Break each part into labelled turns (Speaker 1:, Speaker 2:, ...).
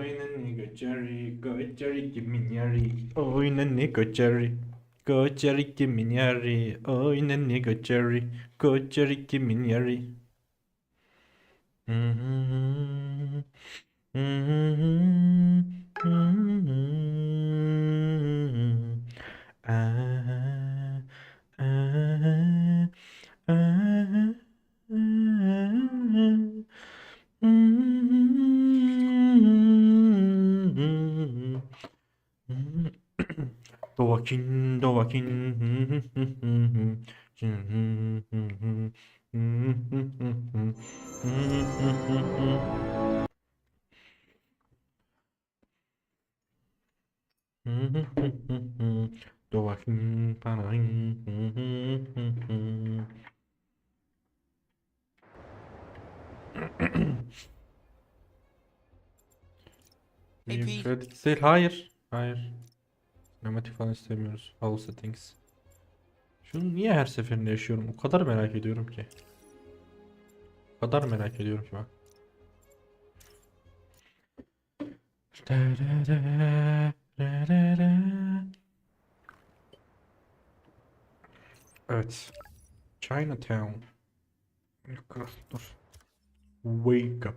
Speaker 1: Oyna nigga Jerry, go Jerry give me Jerry. Oyna nigga Jerry, go Jerry give me Jerry. Oyna nigga Jerry, go Jerry give me Jerry. Ah, ah, ah, Dovakin, Dovakin. Dovakin, panarin.
Speaker 2: AP.
Speaker 1: Credit değil. Hayır. Hayır. Sinematik falan istemiyoruz. All settings. Şunu niye her seferinde yaşıyorum? O kadar merak ediyorum ki. O kadar merak ediyorum ki bak. Evet. Chinatown. Dur. Wake up.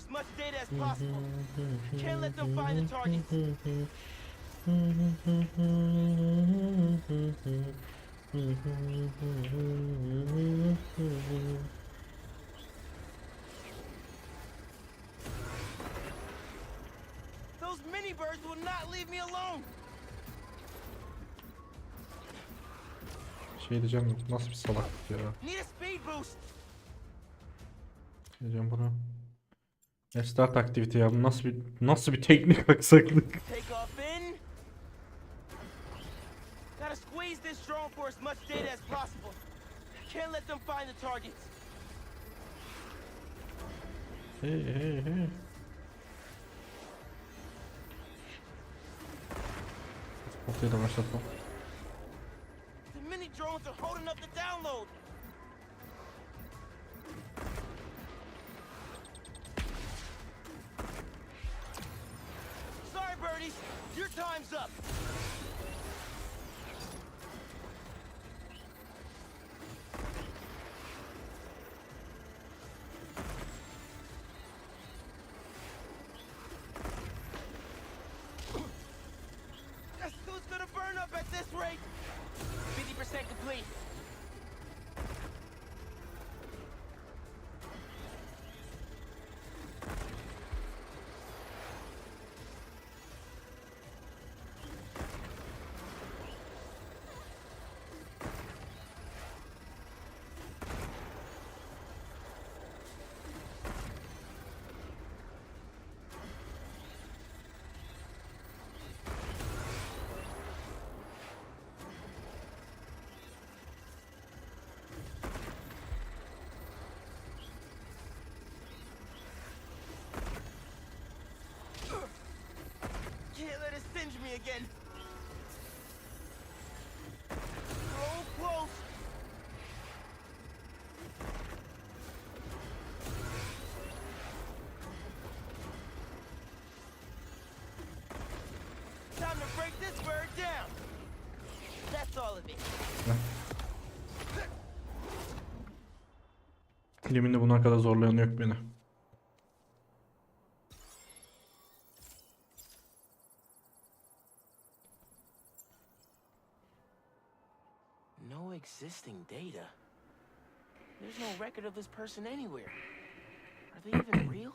Speaker 2: as much data as possible. Can't let them find the targets. Those mini birds will not leave me alone.
Speaker 1: Şey diyeceğim nasıl bir salaklık ya.
Speaker 2: Need a speed boost.
Speaker 1: Diyeceğim bunu. Restart aktivite ya. Bu nasıl bir nasıl bir teknik aksaklık.
Speaker 2: Take off in. Gotta squeeze this drone for as much data as possible. Can't let them find the targets.
Speaker 1: Hey hey hey. Ortaya da başlatma.
Speaker 2: The mini drones are holding up the download. Your time's up. Can't let it singe me again. So close. Time to break this bird down. That's all of it.
Speaker 1: Yeminle buna kadar zorlayan yok beni.
Speaker 2: Existing data. There's no record of this person anywhere. Are they even real?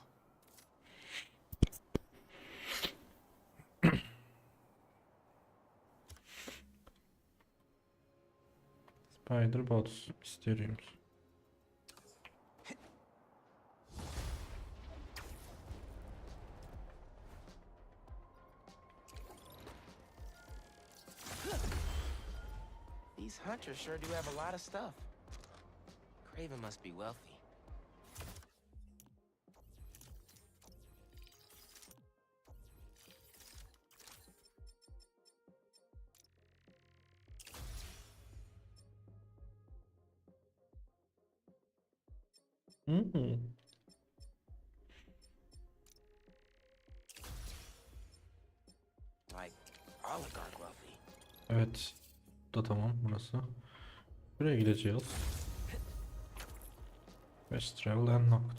Speaker 1: Spider bots Mysteriums.
Speaker 2: Hunters sure do have a lot of stuff. Craven must be wealthy.
Speaker 1: Mm-hmm.
Speaker 2: Like, oligarch wealthy.
Speaker 1: Evet. Da tamam burası. Buraya gideceğiz. Fast travel unlocked.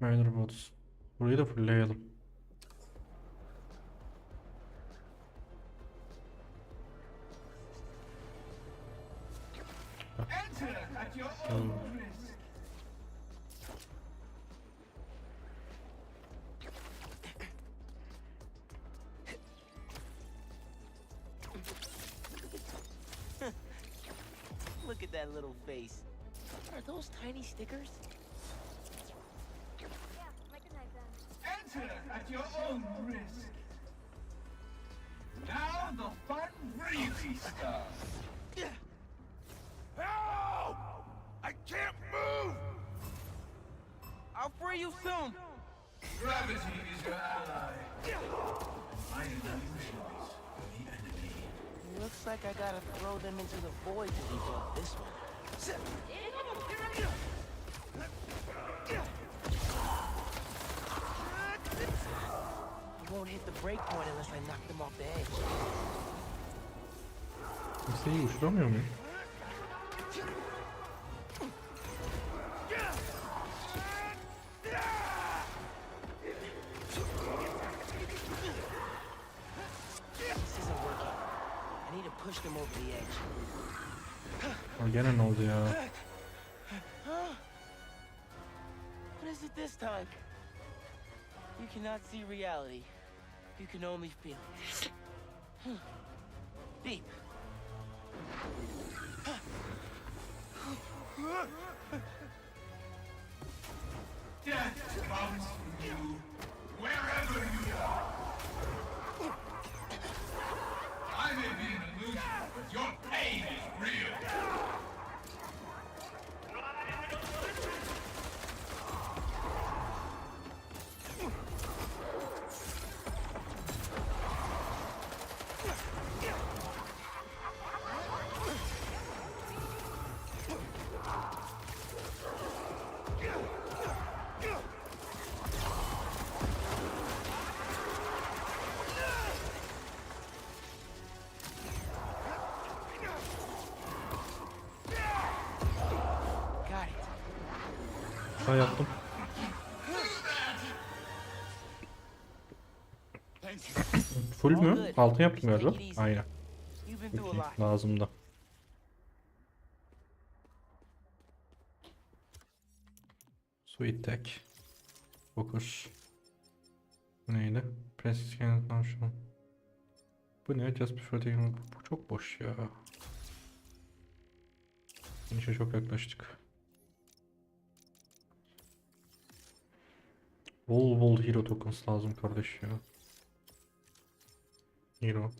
Speaker 1: Miner bots. Burayı da fullleyelim.
Speaker 3: Enter at your
Speaker 1: Oh.
Speaker 3: own risk.
Speaker 2: Look at that little face. Are those tiny stickers?
Speaker 4: Yeah, recognize them.
Speaker 3: Enter at your own risk. Now the fun really starts.
Speaker 2: I'll free you soon!
Speaker 3: Gravity is your ally. My illusions are the enemy.
Speaker 2: Looks like I gotta throw them into the void to debug this one. I won't hit the break point unless I knock them off the edge.
Speaker 1: Kimseyi uçuramıyor muyum?
Speaker 2: I need to push over the edge.
Speaker 1: Aa, gene ne oldu ya?
Speaker 2: What is it this time? You cannot see reality. You can only feel it. Deep.
Speaker 3: Death comes for you wherever you are. I may be an illusion, but your
Speaker 1: Sağ yaptım. Full mü? Altın yaptım galiba. Aynen.
Speaker 2: Lot.
Speaker 1: lazım da. Sweet Tech. Fokus. Bu neydi? Princess Can't Notion. Bu ne? Just before taking... Bu çok boş ya. Finish'e çok yaklaştık. Bol bol hero tokens lazım kardeş ya. Hero.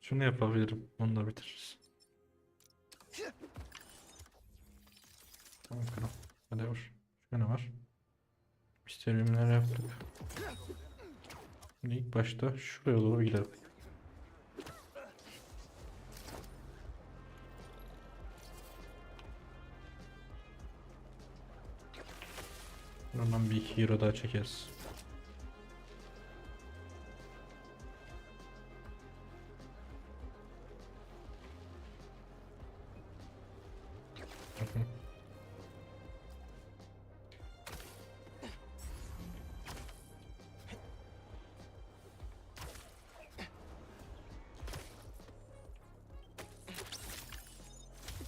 Speaker 1: Şunu yapabilirim. Onu da bitiririz. Tamam kral. Hadi vur. Şurada ne var? Misteryumları yaptık. Şimdi ilk başta şuraya doğru gidelim. Ondan bir iki hero daha çekeriz.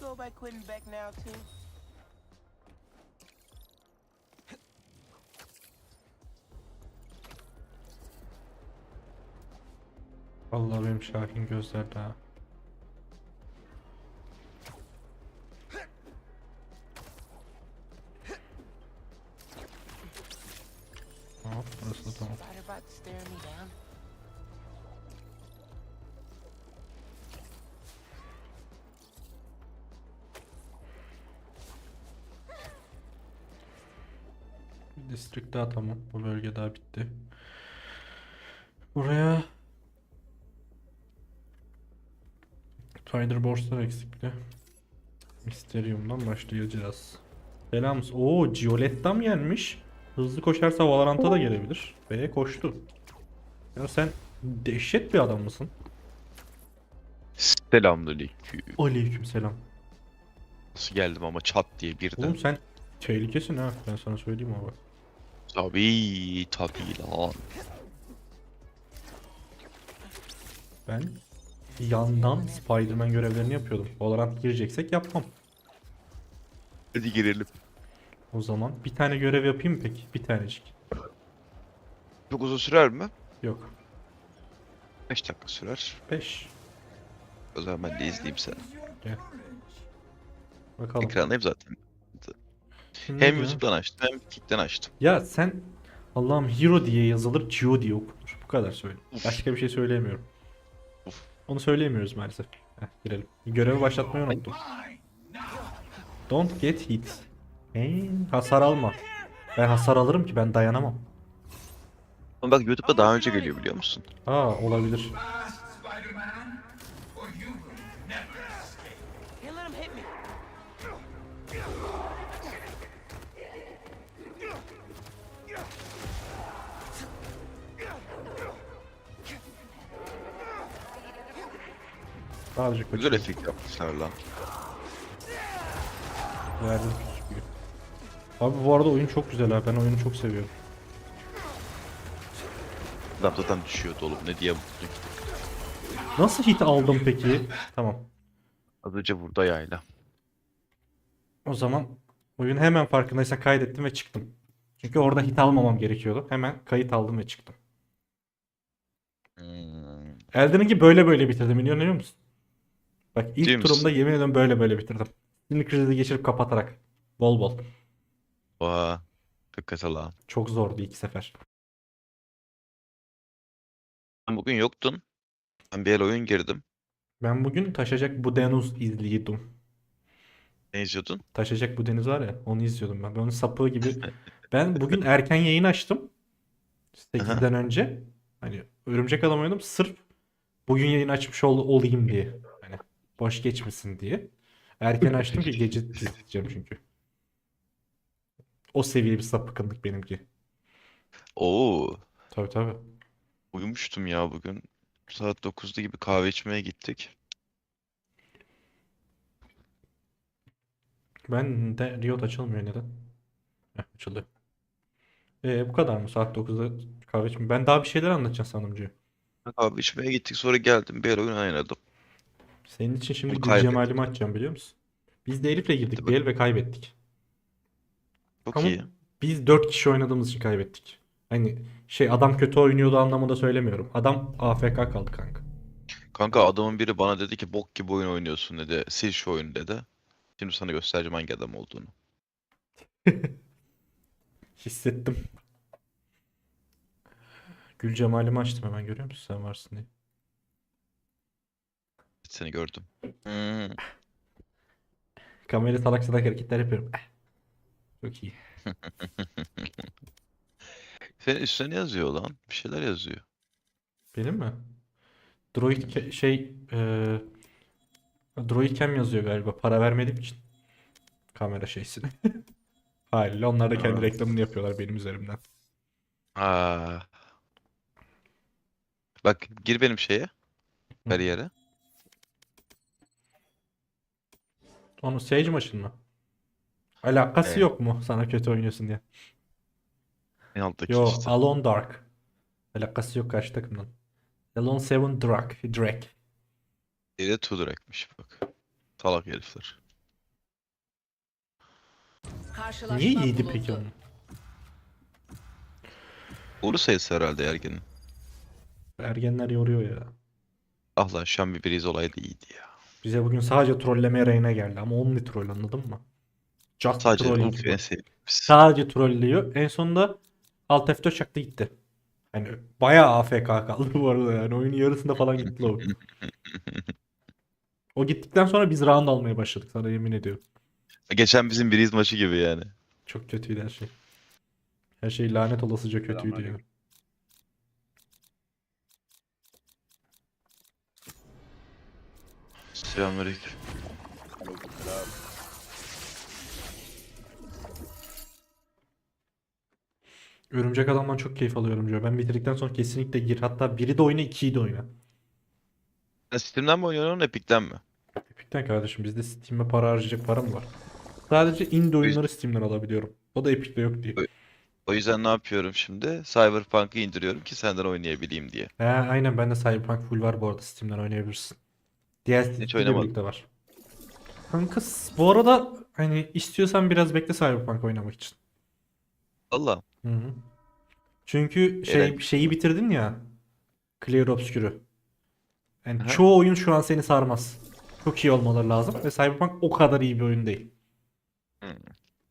Speaker 2: go by Quentin Beck now too?
Speaker 1: Vallahi benim Şahin gözlerde ha. Hop burası da tamam.
Speaker 2: Down.
Speaker 1: District daha tamam. Bu bölge daha bitti. Buraya Spider Borslar eksikti. Mysterium'dan başlayacağız. Selam. Oo, Giolettam gelmiş. Hızlı koşarsa Valorant'a da gelebilir. Ve koştu. Ya sen dehşet bir adam mısın?
Speaker 5: Selamünaleyküm.
Speaker 1: Aleyküm selam.
Speaker 5: Nasıl geldim ama çat diye birden.
Speaker 1: Oğlum sen tehlikesin ha. Ben sana söyleyeyim ama.
Speaker 5: Tabii tabii lan.
Speaker 1: Ben yandan Spider-Man görevlerini yapıyordum. Valorant gireceksek yapmam.
Speaker 5: Hadi girelim.
Speaker 1: O zaman bir tane görev yapayım mı peki? Bir tanecik.
Speaker 5: Çok uzun sürer mi?
Speaker 1: Yok.
Speaker 5: 5 dakika sürer.
Speaker 1: 5.
Speaker 5: O zaman ben de izleyeyim seni.
Speaker 1: Bakalım.
Speaker 5: Ekrandayım zaten.
Speaker 1: Şimdi
Speaker 5: Hem
Speaker 1: ya.
Speaker 5: YouTube'dan açtım hem Kick'ten açtım.
Speaker 1: Ya sen Allah'ım Hero diye yazılır, Gio diye okunur. Bu kadar söyle. Başka bir şey söyleyemiyorum. Onu söyleyemiyoruz maalesef. Heh, girelim. Görevi başlatmayı unuttum. Don't get hit. Hey, hasar alma. Ben hasar alırım ki ben dayanamam.
Speaker 5: Ama bak YouTube'da daha önce geliyor biliyor musun?
Speaker 1: Aa olabilir.
Speaker 2: Me.
Speaker 1: Azıcık
Speaker 5: Güzel efekt yapmışlar lan.
Speaker 1: Verdim küçük Abi bu arada oyun çok güzel ha. Ben oyunu çok seviyorum.
Speaker 5: Adam zaten düşüyordu oğlum ne diye mutlu.
Speaker 1: Nasıl hit aldım peki? Tamam.
Speaker 5: Az önce burada yayla.
Speaker 1: O zaman oyunu hemen farkındaysan kaydettim ve çıktım. Çünkü orada hit almamam gerekiyordu. Hemen kayıt aldım ve çıktım.
Speaker 5: Hmm.
Speaker 1: Elden Ring'i böyle böyle bitirdim biliyor musun? Bak ilk
Speaker 5: misin?
Speaker 1: turumda yemin ediyorum böyle böyle bitirdim. Sinir krizi geçirip kapatarak. Bol bol.
Speaker 5: Oha. Hakikaten lan.
Speaker 1: Çok zordu iki sefer.
Speaker 5: Sen bugün yoktun. Ben bir el oyun girdim.
Speaker 1: Ben bugün Taşacak bu Deniz izliyordum.
Speaker 5: Ne izliyordun?
Speaker 1: Taşacak bu deniz var ya onu izliyordum ben. Ben onun sapığı gibi. Ben bugün erken yayın açtım. 8'den önce. Hani Örümcek Adam oynadım sırf bugün yayın açmış ol, olayım diye. Boş geçmesin diye. Erken açtım ki gece izleyeceğim çünkü. O seviye bir sapıkınlık benimki.
Speaker 5: Oo.
Speaker 1: Tabii tabii.
Speaker 5: Uyumuştum ya bugün. Saat 9'da gibi kahve içmeye gittik.
Speaker 1: Ben de Riot açılmıyor neden? Heh, açıldı. Ee, bu kadar mı? Saat 9'da kahve içme. Ben daha bir şeyler anlatacağım Cio.
Speaker 5: Kahve içmeye gittik sonra geldim bir oyun oynadım.
Speaker 1: Senin için şimdi
Speaker 5: Bunu
Speaker 1: Gül
Speaker 5: kaybettim.
Speaker 1: Cemal'imi açacağım biliyor musun? Biz de Elif'le girdik
Speaker 5: Hadi
Speaker 1: bir el ve kaybettik.
Speaker 5: Çok
Speaker 1: Ama
Speaker 5: iyi.
Speaker 1: biz 4 kişi oynadığımız için kaybettik. Hani şey adam kötü oynuyordu anlamında söylemiyorum. Adam AFK kaldı kanka.
Speaker 5: Kanka adamın biri bana dedi ki bok gibi oyun oynuyorsun dedi. Sil şu oyunu dedi. Şimdi sana göstereceğim hangi adam olduğunu.
Speaker 1: Hissettim. Gül Cemal'imi açtım hemen görüyor musun sen varsın diye.
Speaker 5: Seni gördüm. Hmm.
Speaker 1: Kamerayı salak salak hareketler yapıyorum. Eh. Çok iyi.
Speaker 5: Senin üstüne ne yazıyor lan? Bir şeyler yazıyor.
Speaker 1: Benim mi? Droid ke- şey eee Droid Cam yazıyor galiba. Para vermediğim için. Kamera şeysine. Haliyle onlar da kendi
Speaker 5: Ha.
Speaker 1: reklamını yapıyorlar benim üzerimden.
Speaker 5: Aa. Bak gir benim şeye. Kariyere.
Speaker 1: Onu Sage maçın mı? Alakası
Speaker 5: Evet.
Speaker 1: yok mu sana kötü oynuyorsun diye?
Speaker 5: En alttaki
Speaker 1: Yo,
Speaker 5: işte.
Speaker 1: Alone Dark. Alakası yok karşı takımdan. Alone Seven Drake. Drake.
Speaker 5: Biri Tudor'ekmiş bak. Salak herifler.
Speaker 6: Karşılaşma
Speaker 1: Niye yedi
Speaker 6: bulundu.
Speaker 1: peki onu?
Speaker 5: Uğru sayısı herhalde Ergen'in.
Speaker 1: Ergenler yoruyor ya.
Speaker 5: Ah lan şu an bir biriz olaydı iyiydi ya.
Speaker 1: Bize bugün sadece trollemeye reyne geldi ama only troll anladın mı? Just
Speaker 5: Sadece sevdiğimiz.
Speaker 1: Sadece trollüyor. En sonunda Alt F4 çaktı gitti. Yani bayağı AFK kaldı bu arada yani. Oyunun yarısında falan gitti o. o gittikten sonra biz round almaya başladık sana yemin ediyorum.
Speaker 5: Geçen bizim biriz maçı gibi yani.
Speaker 1: Çok kötüydü her şey. Her şey lanet olasıca kötüydü ya.
Speaker 7: Selamünaleyküm.
Speaker 5: Selamünaleyküm.
Speaker 1: Örümcek Adam'dan çok keyif alıyorum diyor. Ben bitirdikten sonra kesinlikle gir. Hatta biri de oyna, ikiyi de oyna.
Speaker 5: Steam'den mi oynuyorsun Epic'ten mi?
Speaker 1: Epic'ten kardeşim bizde Steam'e para harcayacak param var. Sadece indie oyunları Steam'den alabiliyorum. O da Epic'te yok diye.
Speaker 5: O yüzden ne yapıyorum şimdi? Cyberpunk'ı indiriyorum ki senden oynayabileyim diye.
Speaker 1: He, aynen bende Cyberpunk full var bu arada Steam'den oynayabilirsin. DLC
Speaker 5: Hiç
Speaker 1: ile
Speaker 5: oynamadım.
Speaker 1: birlikte var. Kanka bu arada hani istiyorsan biraz bekle Cyberpunk oynamak için.
Speaker 5: Allah.
Speaker 1: Hı hı. Çünkü şey
Speaker 5: Evet.
Speaker 1: şeyi bitirdin ya. Clear Obscure'ü. Yani
Speaker 5: Aha.
Speaker 1: çoğu oyun şu an seni sarmaz. Çok iyi olmaları lazım ve Cyberpunk o kadar iyi bir oyun değil.
Speaker 5: Hmm.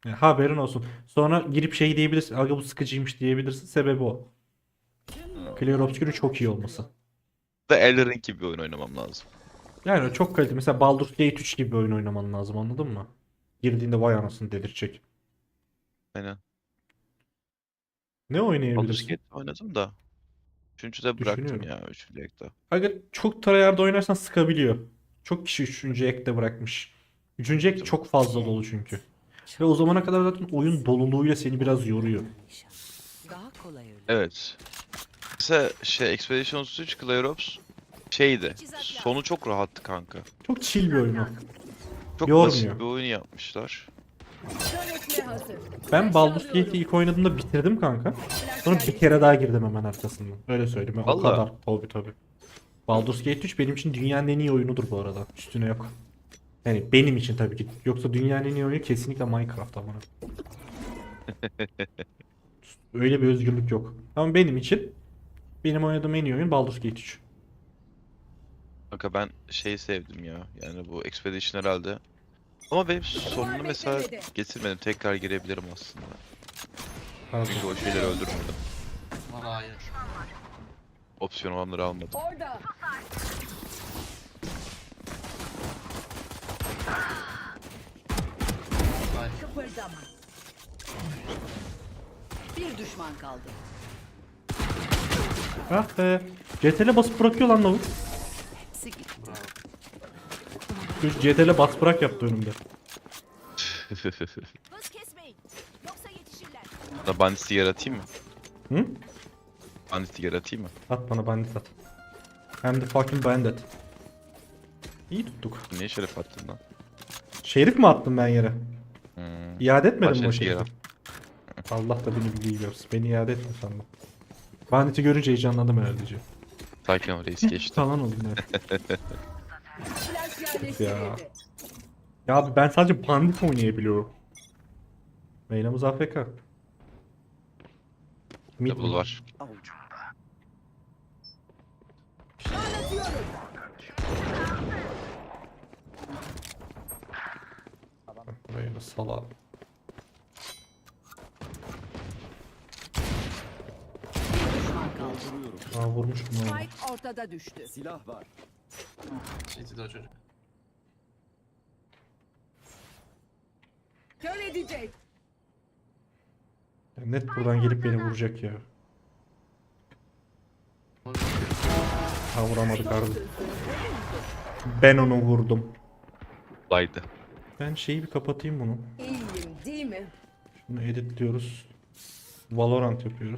Speaker 1: Yani haberin olsun. Sonra girip şey diyebilirsin. Aga bu sıkıcıymış diyebilirsin. Sebebi o. Clear Obscure'ün çok iyi olması.
Speaker 5: Da Elden Ring gibi bir oyun oynamam lazım.
Speaker 1: Yani çok kaliteli. Mesela Baldur's Gate 3 gibi bir oyun oynaman lazım anladın mı? Girdiğinde vay anasını delirtecek.
Speaker 5: Aynen.
Speaker 1: Ne
Speaker 5: Baldur's
Speaker 1: oynayabilirsin?
Speaker 5: Gate oynadım da. Üçüncüde bıraktım
Speaker 1: Düşünüyorum.
Speaker 5: ya. Üçüncü ekte.
Speaker 1: Aga çok tryhard oynarsan sıkabiliyor. Çok kişi 3. ekte bırakmış. 3. ek çok fazla dolu çünkü. Ve o zamana kadar zaten oyun doluluğuyla seni biraz yoruyor.
Speaker 6: Daha kolay öyle.
Speaker 5: Evet. Mesela şey Expedition 33 Clair Ops şeydi. Sonu çok rahattı kanka.
Speaker 1: Çok chill bir oyun o.
Speaker 5: Çok
Speaker 1: Yormuyor.
Speaker 5: basit bir oyun yapmışlar.
Speaker 1: Ben Baldur's Gate'i ilk oynadığımda bitirdim kanka. Sonra bir kere daha girdim hemen arkasından. Öyle söyleyeyim. O
Speaker 5: Vallahi.
Speaker 1: kadar. Tabii tabii. Baldur's Gate 3 benim için dünyanın en iyi oyunudur bu arada. Üstüne yok. Yani benim için tabii ki. Yoksa dünyanın en iyi oyunu kesinlikle Minecraft ama. Öyle bir özgürlük yok. Ama benim için benim oynadığım en iyi oyun Baldur's Gate 3.
Speaker 5: Kanka ben şeyi sevdim ya. Yani bu Expedition herhalde. Ama benim sonunu mesela getirmedim. Tekrar girebilirim aslında.
Speaker 1: Pardon.
Speaker 5: Çünkü o şeyleri öldürmedim.
Speaker 7: Bana hayır.
Speaker 5: Opsiyon olanları almadım.
Speaker 6: Orada. Kıpırdama. Bir düşman kaldı.
Speaker 1: Ah be. CTRL'e basıp bırakıyor lan lavuk. Çocuk CTRL'e bas bırak yaptı önümde.
Speaker 4: Buz kesmeyin. Yoksa yetişirler.
Speaker 5: Da banditi yaratayım mı?
Speaker 1: Hı?
Speaker 5: Banditi yaratayım mı?
Speaker 1: At bana bandit at. Hem de fucking bandit. İyi tuttuk.
Speaker 5: Niye şeref attın lan?
Speaker 1: Şerif mi attım ben yere?
Speaker 5: Hmm.
Speaker 1: İade etmedim
Speaker 5: Başka
Speaker 1: mi o şerifi?
Speaker 5: yere.
Speaker 1: Allah da beni bildiği görsün. Beni iade etme sandım. Bandit'i görünce heyecanlandım herhalde.
Speaker 5: Sakin ol reis geçti.
Speaker 1: Falan oldum evet.
Speaker 6: Yerleştirildi.
Speaker 1: Ya abi ben sadece bandit oynayabiliyorum. Meynamız AFK. Mid
Speaker 5: Double var.
Speaker 1: Meyna sala.
Speaker 6: Bir düşman kaldı.
Speaker 1: Aa vurmuştum onu.
Speaker 6: Spike ortada düştü.
Speaker 7: City'de o çocuk.
Speaker 6: Edecek.
Speaker 1: Ya Net buradan gelip beni vuracak ya. Ha vuramadık harbi. Ben onu vurdum.
Speaker 5: Kolaydı.
Speaker 1: Ben şeyi bir kapatayım bunu.
Speaker 6: İyiyim değil mi?
Speaker 1: Bunu editliyoruz. Valorant yapıyoruz.